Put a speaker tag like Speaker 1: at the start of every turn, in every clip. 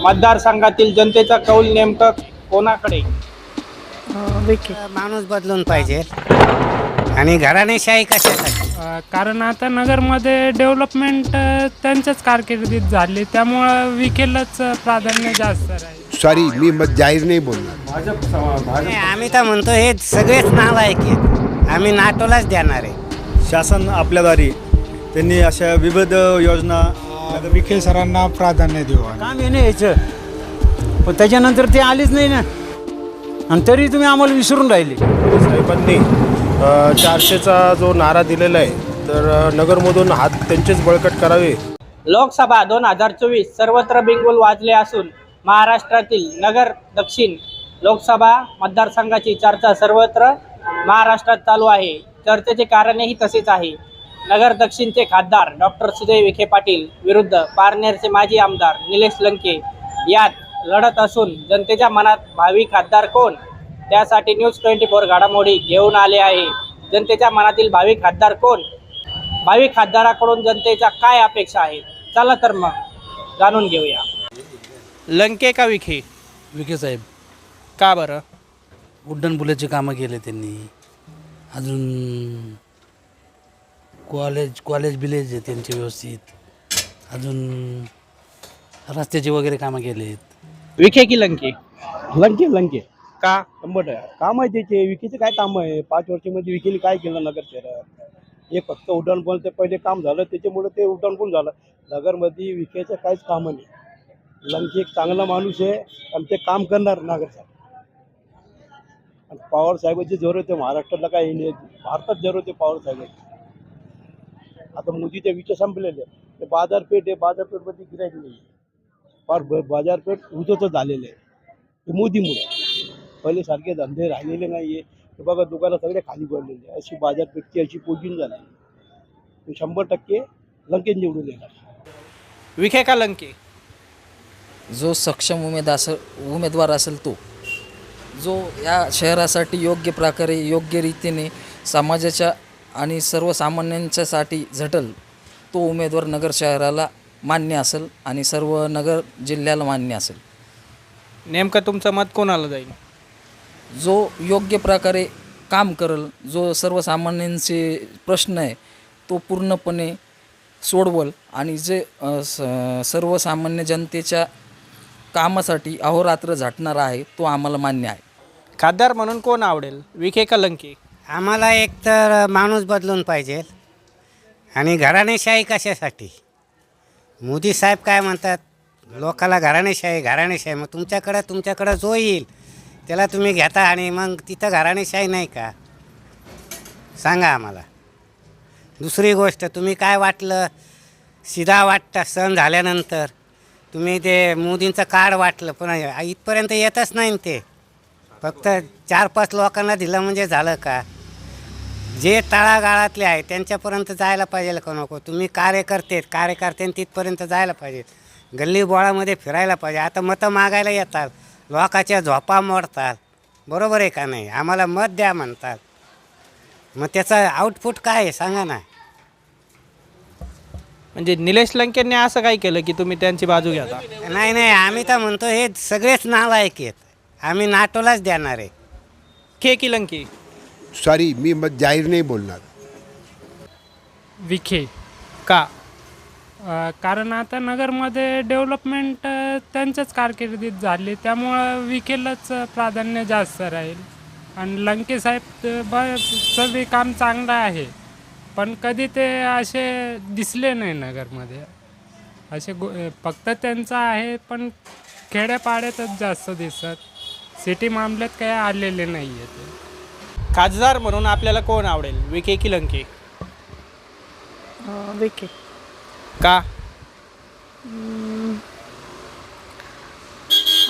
Speaker 1: मतदारसंघातील जनतेचा कौल नेमकं कोणाकडे?
Speaker 2: विखे.
Speaker 3: माणूस बदलून पाहिजे. आणि घराणेशाही कशासाठी?
Speaker 2: अ, कारण आता नगरमध्ये डेव्हलपमेंट त्यांच्याच कारकिर्दीत झाली. त्यामुळं विखेलच प्राधान्य जास्त राहील.
Speaker 4: सॉरी मी मत जाहीर नाही बोलणार.
Speaker 3: नाही, आम्ही तर म्हणतो हे सगळेच नालायक आहेत आम्ही नाटोलाच देणार आहे.
Speaker 5: शासन आपल्या दारी. त्यांनी अशा विविध योजना
Speaker 6: विखे सरांना प्राधान्य देऊ आम्ही.
Speaker 7: काम येणे यायचं पण त्याच्यानंतर ते आलेच नाही ना. आणि तरी तुम्ही आम्हाला विसरून राहिले.
Speaker 8: साहेबांनी अ, चारशेचा जो नारा दिलेला आहे तर अ, नगरमधून हात त्यांचेच बळकट करावे.
Speaker 1: लोकसभा दोन हजार चोवीस सर्वत्र बिंगुल वाजले असून महाराष्ट्रातील नगर दक्षिण लोकसभा मतदारसंघाची चर्चा सर्वत्र महाराष्ट्रात चालू आहे. चर्चेचे कारणही तसेच आहे. नगर दक्षिणचे खासदार डॉक्टर सुजय विखे पाटील विरुद्ध पारनेरचे माजी आमदार निलेश लंके यात लढत असून जनतेच्या मनात भावी खासदार कोण? त्यासाठी न्यूज ट्वेंटी फोर घडामोडी घेऊन आले आहे. जनतेच्या मनातील भावी खासदार कोण? भावी खासदाराकडून जनतेच्या काय अपेक्षा आहेत? चला तर मग जाणून घेऊया. लंके का विखे?
Speaker 9: विखे साहेब.
Speaker 1: का बरं?
Speaker 9: उड्डाण पुलाची कामं केले त्यांनी. अजून कॉलेज कॉलेज बिलेज आहे त्यांचे व्यवस्थित. अजून रस्त्याचे वगैरे कामं केलेत.
Speaker 1: विखे की लंके?
Speaker 10: लंके लंके.
Speaker 1: का?
Speaker 10: शंभर टक्के. काम आहे त्याचे. विकीचे काय काम आहे? पाच वर्षामध्ये विकीने काय केलं नगर शहरात? एक फक्त उड्डाणपूल ते पहिले काम झालं त्याच्यामुळे ते उड्डाणपूल झालं. नगरमध्ये विकेचं काहीच काम नाही. लंके एक चांगला माणूस आहे आणि ते काम करणार नगरसाठी आणि पवार साहेबांची जरूरत आहे महाराष्ट्राला काय नाही. भारतात जरूरत आहे पवार साहेबांची. आता मोदीचे विचार संपलेले. आहे. ते बाजारपेठ आहे बाजारपेठमध्ये गिरायक नाही फार ब- बाजारपेठ उजवत झालेलं आहे. ते मोदीमुळे. पहिले सारखे धंदे राहिलेले नाही आहे ते बघा दुकानं सगळे खाली पडलेले आहे. अशी बाजारपेठची अशी पोजिंग झाली ते शंभर टक्के लंकेश निवडून येणार.
Speaker 1: विखे का लंके?
Speaker 11: जो सक्षम उमेद असेल उमेदवार असेल तो. जो या शहरासाठी योग्य प्रकारे योग्य रीतीने समाजाच्या आणि सर्वसामान्यांच्यासाठी झटल तो उमेदवार नगर शहराला मान्य असेल आणि सर्व नगर जिल्ह्याला मान्य असेल.
Speaker 1: नेमकं तुमचं मत कोणाला जाईल?
Speaker 11: जो योग्य प्रकारे काम करल जो सर्वसामान्यांचे प्रश्न आहे तो पूर्णपणे सोडवल आणि जे स- सर्वसामान्य जनतेच्या कामासाठी अहोरात्र झटणारा आहे तो आम्हाला मान्य आहे.
Speaker 1: खासदार म्हणून कोण आवडेल? विखे का लंके
Speaker 3: आम्हाला एक तर माणूस बदलून पाहिजे. आणि घराणेशाही कशासाठी? मोदी साहेब काय म्हणतात? लोकाला घराणेशाही घराणेशाही मग तुमच्याकडं तुमच्याकडं जो येईल त्याला तुम्ही घेता आणि मग तिथं घराणेशाही नाही का? सांगा आम्हाला. दुसरी गोष्ट तुम्ही काय वाटलं? सिधा वाटता सण झाल्यानंतर. तुम्ही ते मोदींचं कार्ड वाटलं पण इथपर्यंत येतच नाही ते. फक्त चार पाच लोकांना दिलं म्हणजे झालं का? जे तळागाळातले आहे त्यांच्यापर्यंत जायला पाहिजे का नको? तुम्ही कार्यकर्ते कार्यकर्त्यांनी तिथपर्यंत जायला पाहिजे. गल्ली बोळामध्ये फिरायला पाहिजे. आता मतं मागायला येतात लोकाच्या झोपा मोडतात बरोबर आहे का नाही? आम्हाला मत द्या म्हणतात मग त्याचा आउटपुट काय आहे? सांगा ना.
Speaker 1: म्हणजे निलेश लंकेंनी असं काय केलं की तुम्ही त्यांची बाजू घेता
Speaker 3: नाही नाही आम्ही तर म्हणतो हे सगळेच नालायक आहेत. आम्ही नाटोलाच देणार आहे.
Speaker 1: खे की लंके?
Speaker 4: सॉरी मी मग जाहीर नाही बोलणार.
Speaker 2: विखे
Speaker 1: का?
Speaker 2: अ, कारण आता नगरमध्ये डेव्हलपमेंट अ, त्यांच्याच कारकिर्दीत झाली. त्यामुळं विखेलच प्राधान्य जास्त राहील. आणि लंके साहेब अ, ब सगळे काम चांगलं आहे. पण कधी ते असे दिसले नाही नगरमध्ये. असे गो फक्त त्यांचं आहे पण खेड्यापाड्यातच जास्त दिसत. सिटी मामल्यात काही आलेले नाही आहे ते.
Speaker 1: खासदार म्हणून आपल्याला कोण आवडेल? विखे की लंके?
Speaker 2: विखे.
Speaker 1: का?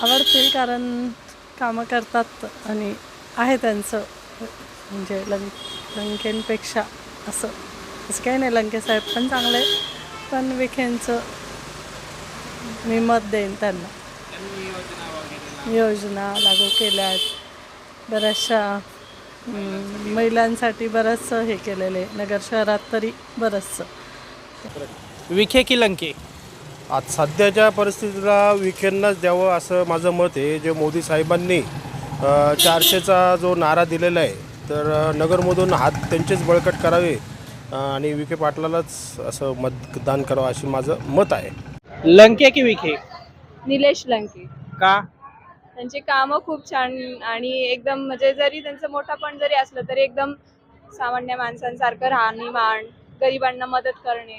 Speaker 2: आवडतील कारण कामं करतात आणि आहे त्यांचं. म्हणजे लं लंकेंपेक्षा असं. असं काही नाही लंके साहेब पण चांगले पण विखेंचं मी मत देईन त्यांना. योजना लागू केल्या आहेत बऱ्याचशा अं, महिलांसाठी बरंचसं हे केलेलं आहे. नगर शहरात तरी बरंचसं.
Speaker 1: विखे की लंके?
Speaker 8: आज सध्याच्या परिस्थितीला विखेंनाच द्यावं असं माझं मत आहे. जे मोदी साहेबांनी चारशेचा जो नारा दिलेला आहे तर नगरमधून हात त्यांचेच बळकट करावे आणि विखे पाटलालाच असं मतदान करावं अशी माझं मत आहे.
Speaker 1: लंके की विखे?
Speaker 12: निलेश लंके.
Speaker 1: का?
Speaker 12: त्यांची कामं खूप छान आणि एकदम म्हणजे जरी त्यांचं मोठापण जरी असलं तरी एकदम सामान्य माणसांसारखं राहणीमान गरिबांना मदत करणे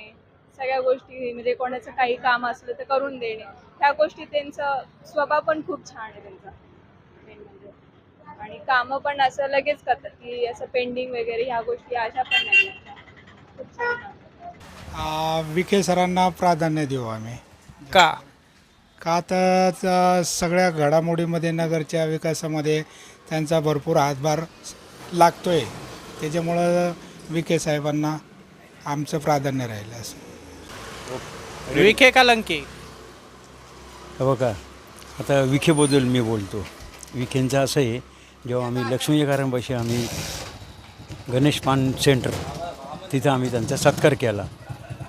Speaker 12: सगळ्या गोष्टी म्हणजे कोणाचं काही काम असलं तर करून देणे त्या गोष्टी त्यांचं स्वभाव पण खूप छान आहे त्यांचा. आणि कामं पण असं लगेच करतात की असं पेंडिंग वगैरे ह्या गोष्टी अशा पण नाही. खूप छान.
Speaker 6: विखे सरांना प्राधान्य देऊ आम्ही.
Speaker 1: का?
Speaker 6: का तर सगळ्या घडामोडीमध्ये नगरच्या विकासामध्ये त्यांचा भरपूर हातभार लागतोय. त्याच्यामुळं विखे साहेबांना आमचं प्राधान्य राहिलं असं.
Speaker 1: विखे का लंके?
Speaker 7: हे बघा आता विखेबद्दल मी बोलतो. विखेंचं असं आहे जेव्हा आम्ही लक्ष्मीकारांपाशी आम्ही गणेश पान सेंटर तिथं आम्ही त्यांचा सत्कार केला.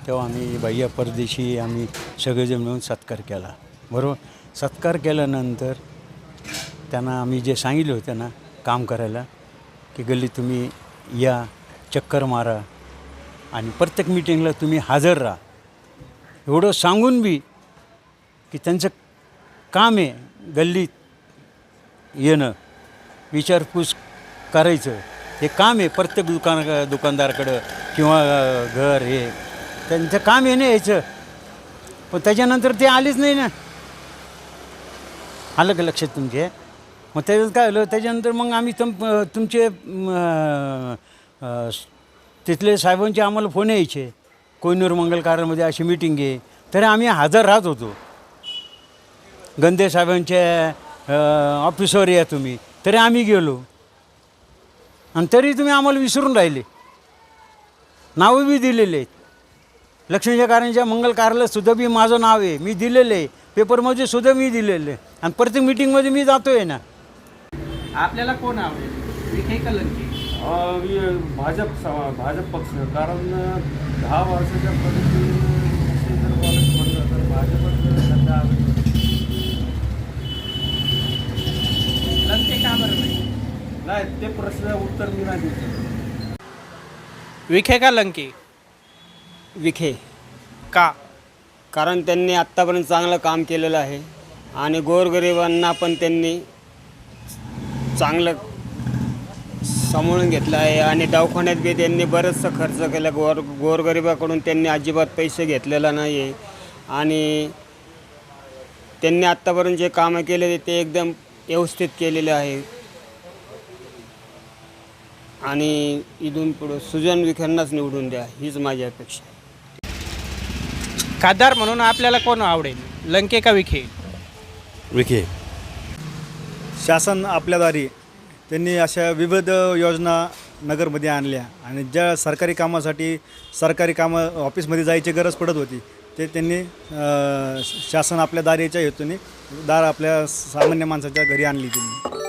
Speaker 7: तेव्हा आम्ही भैया परदेशी आम्ही सगळेजण मिळून सत्कार केला. बरोबर? सत्कार केल्यानंतर त्यांना आम्ही जे सांगितलं होतं ना काम करायला की गल्ली तुम्ही या चक्कर मारा आणि प्रत्येक मिटिंगला तुम्ही हजर राहा. एवढं सांगून बी की त्यांचं काम आहे गल्लीत येणं विचारपूस करायचं. हे काम आहे प्रत्येक दुकान दुकानदाराकडं किंवा घर हे. त्यांचं काम आहे ना यायचं. पण त्याच्यानंतर ते आलेच नाही ना. आलं का लक्षात तुमचे मग त्याच्यात काय झालं त्याच्यानंतर मग आम्ही तुम तुमचे तिथले साहेबांचे आम्हाला फोन यायचे. कोयनूर मंगलकारामध्ये अशी मिटिंग आहे. तरी आम्ही हजर राहत होतो. गंदे साहेबांच्या ऑफिसवर या तुम्ही. तरी आम्ही गेलो. आणि तरी तुम्ही आम्हाला विसरून राहिले. नावं बी दिलेले आहेत. लक्ष्मीच्या कार्यांच्या मंगल कार्यालयात सुद्धा बी माझं नाव आहे. मी दिलेलं आहे. पेपरमध्ये सुद्धा मी दिलेलं. आहे आणि प्रत्येक मिटिंगमध्ये मी जातो आहे ना.
Speaker 1: आपल्याला कोण आवडेल? विखे का. लंके
Speaker 5: भाजप भाजप पक्ष. कारण दहा वर्षाच्या पद्धतीने जर बोलायचं म्हणलं तर भाजपच सध्या
Speaker 1: लंके का बरं नाही?
Speaker 5: नाही ते प्रश्न उत्तर मी नाही देऊ शकत.
Speaker 1: विखे का लंके?
Speaker 3: विखे.
Speaker 1: का?
Speaker 3: कारण त्यांनी आत्तापर्यंत चांगलं काम केलेलं आहे. आणि गोरगरिबांना पण त्यांनी चांगलं सांभाळून घेतलं आहे. आणि दवाखान्यात बी त्यांनी बरंचसं खर्च केला. गोर गोरगरिबाकडून त्यांनी अजिबात पैसे घेतलेला नाही आहे आणि त्यांनी आत्तापर्यंत जे कामं केले ते एकदम व्यवस्थित केलेले आहे. आणि इथून पुढं सुजन विखेंनाच निवडून द्या. हीच माझी अपेक्षा
Speaker 1: खासदार म्हणून आपल्याला कोण आवडेल? लंके का विखे?
Speaker 5: विखे. शासन आपल्या दारी त्यांनी अशा विविध योजना नगरमध्ये आणल्या आणि ज्या सरकारी कामासाठी सरकारी कामं ऑफिसमध्ये जायची गरज पडत होती ते त्यांनी अ, शासन आपल्या दारीच्या हेतूने दार आपल्या सामान्य माणसाच्या घरी आणली त्यांनी.